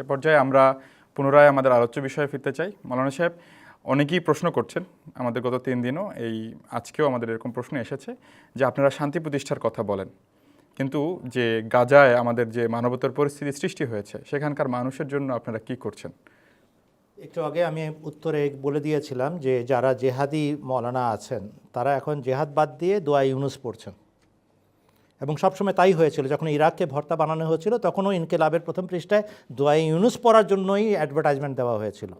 এ পর্যায়ে আমরা পুনরায় আমাদের আলোচ্য বিষয়ে ফিরতে চাই। মৌলানা সাহেব, অনেকেই প্রশ্ন করছেন আমাদের গত তিন দিনও এই আজকেও আমাদের এরকম প্রশ্ন এসেছে যে আপনারা শান্তি প্রতিষ্ঠার কথা বলেন। কিন্তু যে গাজায় আমাদের যে মানবতার পরিস্থিতি সৃষ্টি হয়েছে, সেখানকার মানুষের জন্য আপনারা কি করছেন? একটু আগে আমি উত্তরে বলে দিয়েছিলাম যে যারা জেহাদি মৌলানা আছেন, তারা এখন জেহাদ বাদ দিয়ে দোয়া ইউনুস পড়ছেন। এবং সবসময় তাই হয়েছিল। যখন ইরাককে ভর্তা বানানো হয়েছিল, তখনও ইনকেলাবের প্রথম পৃষ্ঠায় দোয়া ইউনুস পড়ার জন্যই অ্যাডভার্টাইজমেন্ট দেওয়া হয়েছিল।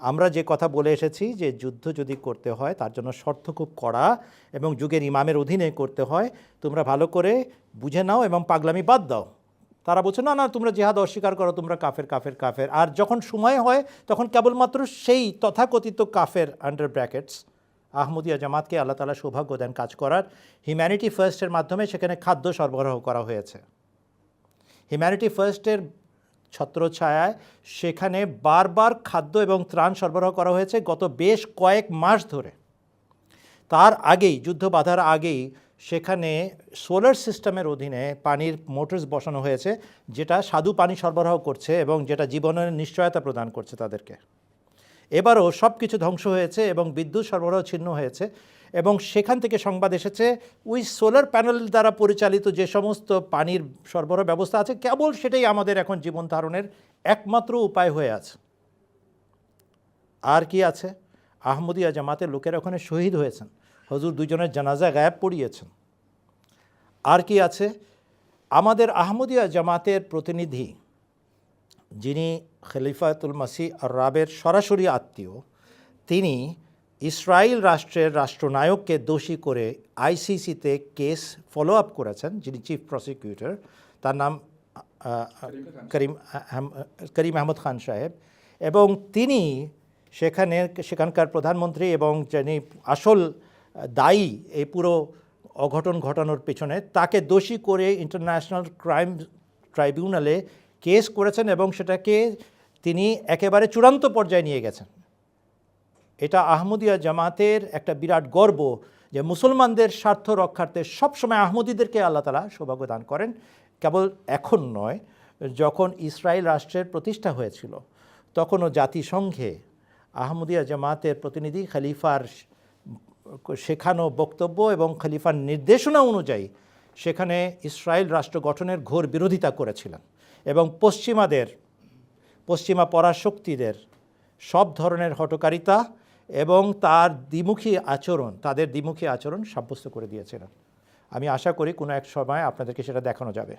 আমরা যে কথা বলে এসেছি যে যুদ্ধ যদি করতে হয়, তার জন্য শর্ত খুব কড়া এবং যুগের ইমামের অধীনে করতে হয়, তোমরা ভালো করে বুঝে নাও এবং পাগলামি বাদ দাও। তারা বলছে, না না, তোমরা জেহাদ অস্বীকার করো, তোমরা কাফের কাফের কাফের। আর যখন সময় হয়, তখন কেবলমাত্র সেই তথাকথিত কাফের আন্ডার ব্র্যাকেটস আহমদিয়া জামাতকে আল্লাহ তালা সৌভাগ্য দেন কাজ করার। হিউম্যানিটি ফার্স্টের মাধ্যমে সেখানে খাদ্য সরবরাহ করা হয়েছে। হিউম্যানিটি ফার্স্টের ছত্রছায়ায় সেখানে বারবার খাদ্য এবং ত্রাণ সরবরাহ করা হয়েছে গত বেশ কয়েক মাস ধরে। তার আগেই, যুদ্ধ বাধার আগেই সেখানে সোলার সিস্টেমের অধীনে পানির মোটরস বসানো হয়েছে, যেটা স্বাদু পানি সরবরাহ করছে এবং যেটা জীবনের নিশ্চয়তা প্রদান করছে তাদেরকে। এবারও সব কিছু ধ্বংস হয়েছে এবং বিদ্যুৎ সরবরাহ ছিন্ন হয়েছে এবং সেখান থেকে সংবাদ এসেছে, ওই সোলার প্যানেল দ্বারা পরিচালিত যে সমস্ত পানির সরবরাহ ব্যবস্থা আছে, কেবল সেটাই আমাদের এখন জীবন ধারণের একমাত্র উপায় হয়ে আছে। আর কি আছে? আহমদিয়া জামাতের লোকেরা ওখানে শহীদ হয়েছেন। হজুর দুজনের জানাজা গায়েব পড়িয়েছেন। আর কি আছে? আমাদের আহমদিয়া জামাতের প্রতিনিধি যিনি খলিফাতুল মাসি আর রাবের সরাসরি আত্মীয়, তিনি ইসরায়েল রাষ্ট্রের রাষ্ট্রনায়ককে দোষী করে আইসিসিতে কেস ফলো আপ করেছেন, যিনি চিফ প্রসিকিউটর তার নাম করিম করিম আহমদ খান সাহেব। এবং তিনি সেখানে, সেখানকার প্রধানমন্ত্রী এবং যিনি আসল দায়ী এই পুরো অঘটন ঘটানোর পেছনে, তাকে দোষী করে ইন্টারন্যাশনাল ক্রাইম ট্রাইব্যুনালে কেস করেছেন এবং সেটাকে তিনি একেবারে চূড়ান্ত পর্যায়ে নিয়ে গেছেন। এটা আহমদিয়া জামাতের একটা বিরাট গর্ব যে মুসলমানদের স্বার্থ রক্ষার্থে সবসময় আহমদীদেরকে আল্লাহ তালা সৌভাগ্য দান করেন। কেবল এখন নয়, যখন ইসরায়েল রাষ্ট্রের প্রতিষ্ঠা হয়েছিল, তখনও জাতিসংঘে আহমদিয়া জামাতের প্রতিনিধি খলিফার শেখানো বক্তব্য এবং খলিফার নির্দেশনা অনুযায়ী সেখানে ইসরায়েল রাষ্ট্র গঠনের ঘোর বিরোধিতা করেছিলেন। এবং পশ্চিমাদের, পশ্চিমা পরাশক্তিদের সব ধরনের হটকারিতা এবং তার দ্বিমুখী আচরণ, তাদের দ্বিমুখী আচরণ সাব্যস্ত করে দিয়েছিলেন। আমি আশা করি কোনো এক সময় আপনাদেরকে সেটা দেখানো যাবে।